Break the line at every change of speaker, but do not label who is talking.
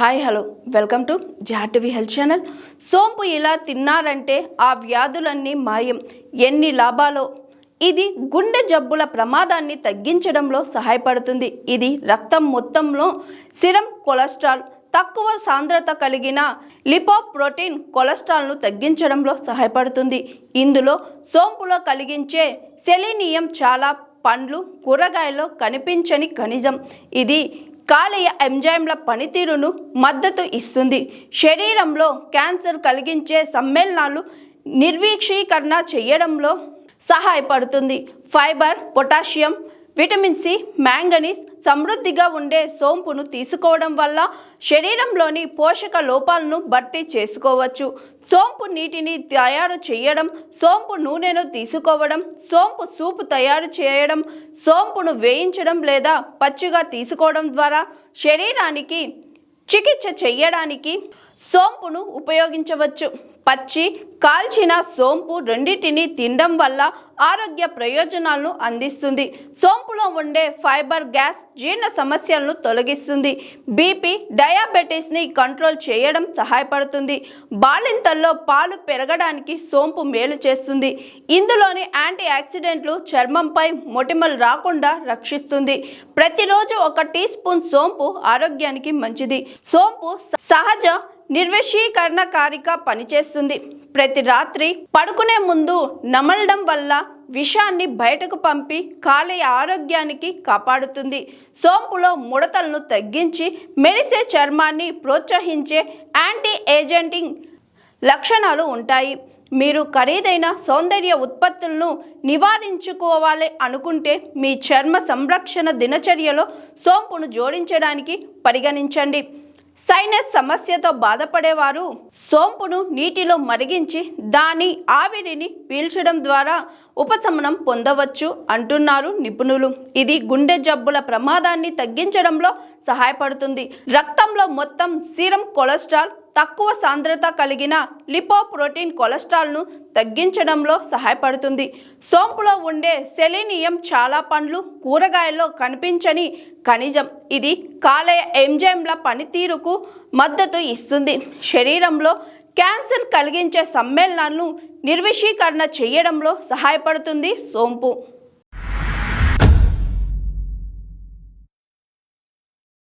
Hi hello welcome to జాటివి health channel సోంపు ఇలా తిన్నారంటే ఆ వ్యాధులన్నీ మాయం. ఎన్ని లాభాలో? ఇది గుండె జబ్బుల ప్రమాదాన్ని తగ్గించడంలో సహాయపడుతుంది. ఇది రక్తం మొత్తంలో సిరం కొలెస్ట్రాల్ తక్కువ సాంద్రత కలిగిన లిపోప్రోటీన్ కొలెస్ట్రాల్ను తగ్గించడంలో సహాయపడుతుంది. ఇందులో సోంపులో కలిగించే సెలీనియం చాలా పండ్లు కూరగాయల్లో కనిపించని ఖనిజం. ఇది కాలేయ ఎంజైమ్ల పనితీరును మద్దతు ఇస్తుంది. శరీరంలో క్యాన్సర్ కలిగించే సమ్మేళనాలు నిర్వీక్షీకరణ చేయడంలో సహాయపడుతుంది. Fibre potassium vitamin C manganese సమృద్ధిగా ఉండే సోంపును తీసుకోవడం వల్ల శరీరంలోని పోషక లోపాలను భర్తీ చేసుకోవచ్చు. సోంపు నీటిని తయారు చేయడం సోంపు నూనెను తీసుకోవడం సోంపు సూపు తయారు చేయడం సోంపును వేయించడం లేదా పచ్చిగా తీసుకోవడం ద్వారా శరీరానికి చికిత్స చేయడానికి సోంపును ఉపయోగించవచ్చు. పచ్చి కాల్చిన సోంపు రెండింటిని తినడం వల్ల ఆరోగ్య ప్రయోజనాలను అందిస్తుంది. సోంపులో ఉండే ఫైబర్ గ్యాస్ జీర్ణ సమస్యలను తొలగిస్తుంది. బీపీ డయాబెటీస్ని కంట్రోల్ చేయడం సహాయపడుతుంది. బాలింతల్లో పాలు పెరగడానికి సోంపు మేలు చేస్తుంది. ఇందులోని యాంటీ ఆక్సిడెంట్లు చర్మంపై మొటిమలు రాకుండా రక్షిస్తుంది. ప్రతిరోజు ఒక టీ స్పూన్ సోంపు ఆరోగ్యానికి మంచిది. సోంపు సహజ నిర్వశీకరణకారిగా పనిచేస్తుంది. ప్రతి రాత్రి పడుకునే ముందు నమలడం వల్ల విషాన్ని బయటకు పంపి కాలేయ ఆరోగ్యానికి కాపాడుతుంది. సోంపులో ముడతలను తగ్గించి మెరిసే చర్మాన్ని ప్రోత్సహించే యాంటీ ఏజెంటింగ్ లక్షణాలు ఉంటాయి. మీరు ఖరీదైన సౌందర్య ఉత్పత్తులను నివారించుకోవాలి అనుకుంటే మీ చర్మ సంరక్షణ దినచర్యలో సోంపును జోడించడానికి పరిగణించండి. సైనస్ సమస్యతో బాధపడేవారు సోంపును నీటిలో మరిగించి దాని ఆవిరిని పీల్చడం ద్వారా ఉపశమనం పొందవచ్చు అంటున్నారు నిపుణులు. ఇది గుండె జబ్బుల ప్రమాదాన్ని తగ్గించడంలో సహాయపడుతుంది. రక్తంలో మొత్తం సీరం కొలెస్ట్రాల్ తక్కువ సాంద్రత కలిగిన లిపోప్రోటీన్ కొలెస్ట్రాల్ను తగ్గించడంలో సహాయపడుతుంది. సోంపులో ఉండే సెలీనియం చాలా పండ్లు కూరగాయల్లో కనిపించని ఖనిజం. ఇది కాలేయ ఎంజైమ్ల పనితీరుకు మద్దతు ఇస్తుంది. శరీరంలో క్యాన్సర్ కలిగించే సమ్మేళనాలను నిర్విషీకరణ చేయడంలో సహాయపడుతుంది సోంపు.